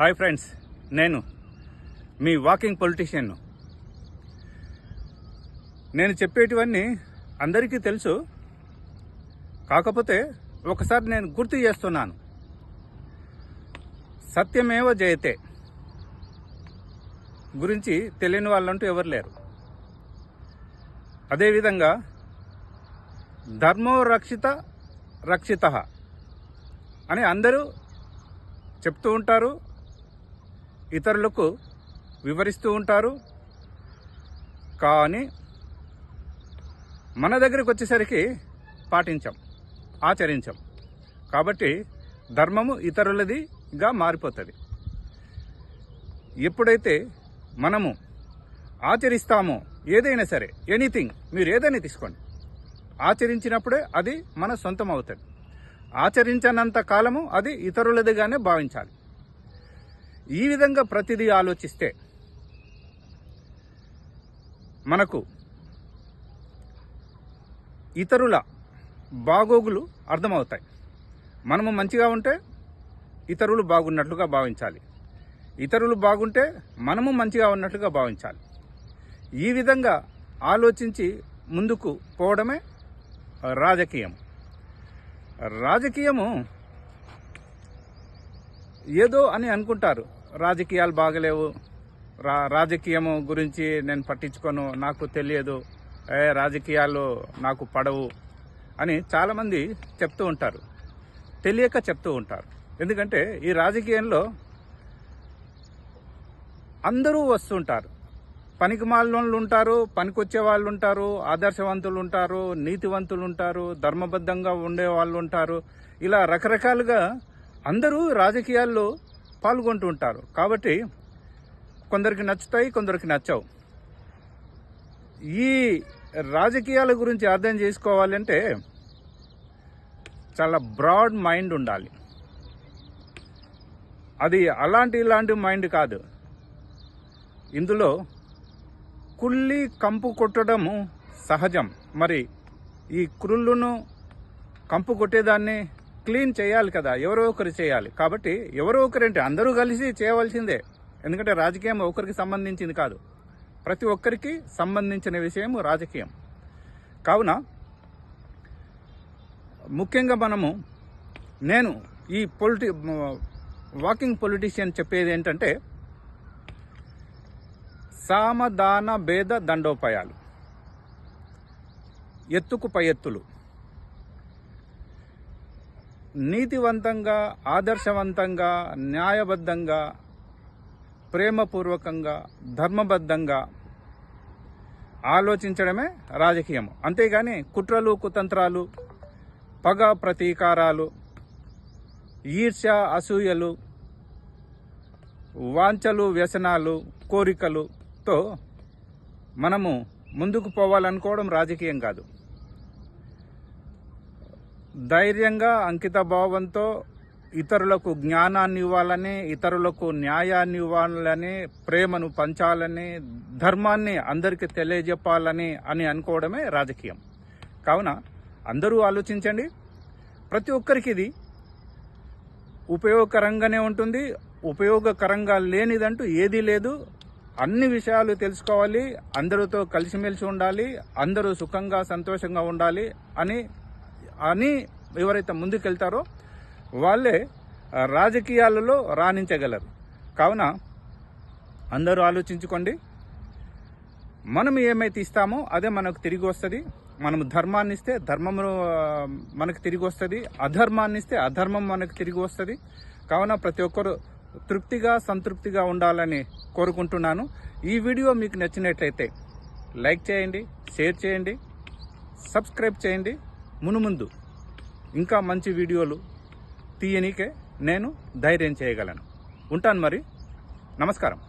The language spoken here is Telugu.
హాయ్ ఫ్రెండ్స్ నేను మీ వాకింగ్ పొలిటీషియన్ను నేను చెప్పేటివన్నీ అందరికీ తెలుసు. కాకపోతే ఒకసారి నేను గుర్తు చేస్తున్నాను. సత్యమేవ జయతే గురించి తెలియని వాళ్ళంటూ ఎవరు లేరు. అదేవిధంగా ధర్మో రక్షిత రక్షిత అని అందరూ చెప్తూ ఉంటారు. ఇతరులకు వివరిస్తూ ఉంటారు. కానీ మన దగ్గరికి వచ్చేసరికి పాటించాం ఆచరించాం. కాబట్టి ధర్మము ఇతరులదిగా మారిపోతుంది. ఎప్పుడైతే మనము ఆచరిస్తామో ఏదైనా సరే ఎనీథింగ్ మీరు ఏదైనా తీసుకోండి. ఆచరించినప్పుడే అది మన సొంతం అవుతుంది ఆచరించనంత కాలము అది ఇతరులదిగానే భావించాలి. ఈ విధంగా ప్రతిదీ ఆలోచిస్తే మనకు ఇతరుల బాగోగులు అర్థమవుతాయి. మనము మంచిగా ఉంటే ఇతరులు బాగున్నట్లుగా భావించాలి. ఇతరులు బాగుంటే మనము మంచిగా ఉన్నట్లుగా భావించాలి. ఈ విధంగా ఆలోచించి ముందుకు పోవడమే రాజకీయం రాజకీయము ఏదో అని అనుకుంటారు. రాజకీయాలు బాగలేవు. రా రాజకీయము గురించి నేను పట్టించుకోను. నాకు తెలియదు. ఏ రాజకీయాలు నాకు పడవు అని చాలామంది చెప్తూ ఉంటారు. తెలియక చెప్తూ ఉంటారు. ఎందుకంటే ఈ రాజకీయంలో అందరూ వస్తుంటారు. పనికి మాలినోళ్ళు ఉంటారు పనికొచ్చే వాళ్ళు ఉంటారు ఆదర్శవంతులు ఉంటారు నీతివంతులు ఉంటారు ధర్మబద్ధంగా ఉండే వాళ్ళు ఉంటారు. ఇలా రకరకాలుగా అందరూ రాజకీయాల్లో పాల్గొంటూ ఉంటారు. కాబట్టి కొందరికి నచ్చుతాయి కొందరికి నచ్చవు. ఈ రాజకీయాల గురించి అర్థం చేసుకోవాలంటే చాలా బ్రాడ్ మైండ్ ఉండాలి. అది అలాంటి ఇలాంటి మైండ్ కాదు. ఇందులో కుళ్ళి కంపు కొట్టడము సహజం. మరి ఈ కుళ్ళును కంపు కొట్టేదాన్ని క్లీన్ చేయాలి కదా ఎవరో ఒకరు చేయాలి. కాబట్టి ఎవరో ఒకరంటే అందరూ కలిసి చేయవలసిందే. ఎందుకంటే రాజకీయం ఒకరికి సంబంధించింది కాదు. ప్రతి ఒక్కరికి సంబంధించిన విషయం రాజకీయం. కావున ముఖ్యంగా మనము నేను ఈ పొలిటి వాకింగ్ పొలిటీషియన్ చెప్పేది ఏంటంటే సామదాన భేద దండోపాయాలు. ఎత్తుకు పై ఎత్తులు. నీతివంతంగా ఆదర్శవంతంగా న్యాయబద్ధంగా ప్రేమపూర్వకంగా ధర్మబద్ధంగా ఆలోచించడమే రాజకీయం అంతేగాని కుట్రలు కుతంత్రాలు పగ ప్రతీకారాలు ఈర్ష్య అసూయలు వాంఛలు వ్యసనాలు కోరికలుతో మనము ముందుకు పోవాలనుకోవడం రాజకీయం కాదు. ధైర్యంగా అంకిత భావంతో ఇతరులకు జ్ఞానాన్ని ఇవ్వాలని ఇతరులకు న్యాయాన్ని ఇవ్వాలని ప్రేమను పంచాలని ధర్మాన్ని అందరికీ తెలియజెప్పాలని అని అనుకోవడమే రాజకీయం. కావున అందరూ ఆలోచించండి. ప్రతి ఒక్కరికి ఇది ఉపయోగకరంగానే ఉంటుంది. ఉపయోగకరంగా లేనిదంటూ ఏదీ లేదు. అన్ని విషయాలు తెలుసుకోవాలి. అందరితో కలిసిమెలిసి ఉండాలి. అందరూ సుఖంగా సంతోషంగా ఉండాలి అని అని ఎవరైతే ముందుకెళ్తారో వాళ్ళే రాజకీయాలలో రాణించగలరు. కావున అందరూ ఆలోచించుకోండి. మనం ఏమైతే ఇస్తామో అదే మనకు తిరిగి వస్తుంది. మనం ధర్మాన్ని ఇస్తే ధర్మము మనకు తిరిగి వస్తుంది. అధర్మాన్ని ఇస్తే అధర్మం మనకు తిరిగి వస్తుంది. కావున ప్రతి ఒక్కరు తృప్తిగా సంతృప్తిగా ఉండాలని కోరుకుంటున్నాను. ఈ వీడియో మీకు నచ్చినట్లయితే లైక్ చేయండి షేర్ చేయండి సబ్స్క్రైబ్ చేయండి. మునుముందు ఇంకా మంచి వీడియోలు తీయనీకే నేను ధైర్యం చేయగలను. ఉంటాను మరి. నమస్కారం.